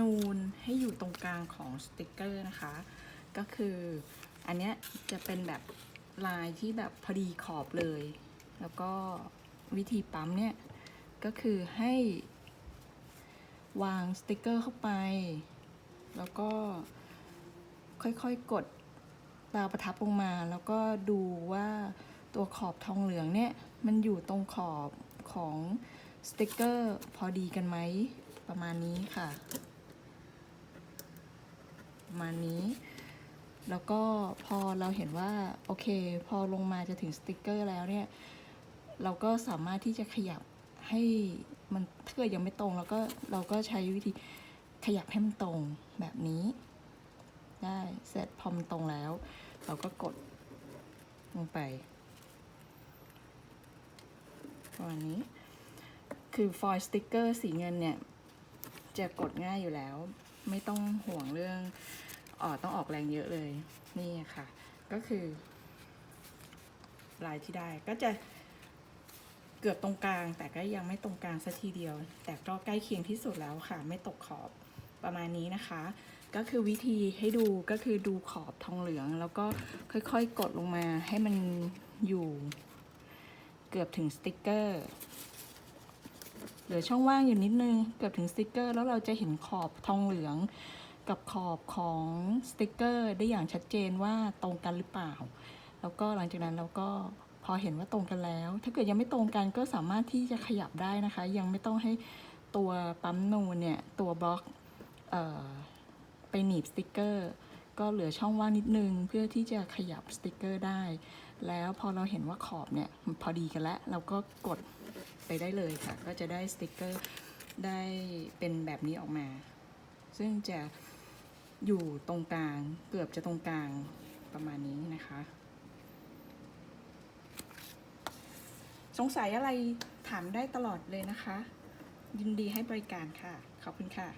นูนให้อยู่ตรงกลางของสติกเกอร์นะคะ ก็คืออันเนี้ยจะเป็นแบบลายที่แบบพอดีขอบเลย แล้วก็วิธีปั๊มเนี่ยก็คือให้วางสติกเกอร์เข้าไป แล้วก็ค่อยๆกดตาประทับลงมา แล้วก็ดูว่าตัวขอบทองเหลืองเนี่ย มันอยู่ตรงขอบของสติกเกอร์พอดีกันไหมประมาณนี้ค่ะ ประมาณนี้ แล้วก็พอเราเห็นว่าโอเค พอลงมาจะถึงสติกเกอร์แล้วเนี่ย เราก็สามารถที่จะขยับให้มันถ้าเกิดยังไม่ตรงแล้วก็เราก็ใช้วิธีขยับให้มันตรงแบบนี้ ได้เสร็จพอมันตรงแล้ว เราก็กดลงไปประมาณนี้ คือฟอยล์สติกเกอร์สีเงินเนี่ย จะกดง่ายอยู่แล้ว ไม่ต้องห่วงเรื่องออต้องออกแรงเยอะเลย นี่ค่ะ ก็คือ ลายที่ได้ก็จะเกือบตรงกลาง แต่ก็ยังไม่ตรงกลางสัทีเดียว แต่ก็ใกล้เคียงที่สุดแล้วค่ะ ไม่ตกขอบประมาณนี้นะคะ ก็คือวิธีให้ดูก็คือดูขอบทองเหลือง แล้วก็ค่อยๆกดลงมาให้มันอยู่เกือบถึงสติกเกอร์ เหลือช่องว่างอยู่นิดนึงเกือบถึงสติกเกอร์ แล้วเราจะเห็นขอบทองเหลืองกับขอบของสติกเกอร์ ได้อย่างชัดเจนว่าตรงกันหรือเปล่า แล้วก็หลังจากนั้นเราก็พอเห็นว่าตรงกันแล้ว ถ้าเกิดยังไม่ตรงกันก็สามารถที่จะขยับได้นะคะ ยังไม่ต้องให้ตัวปั๊มนูนเนี่ย ตัวบล็อกออไปหนีบสติกเกอร์ ก็เหลือช่องว่างนิดนึง เพื่อที่จะขยับสติกเกอร์ได้ แล้วพอเราเห็นว่าขอบเนี่ยพอดีกันแล้ว เราก็กด ไปได้เลยค่ะ ก็จะได้สติกเกอร์ได้เป็นแบบนี้ออกมา ซึ่งจะอยู่ตรงกลางเกือบจะตรงกลางประมาณนี้นะคะ สงสัยอะไรถามได้ตลอดเลยนะคะ ยินดีให้บริการค่ะ ขอบคุณค่ะ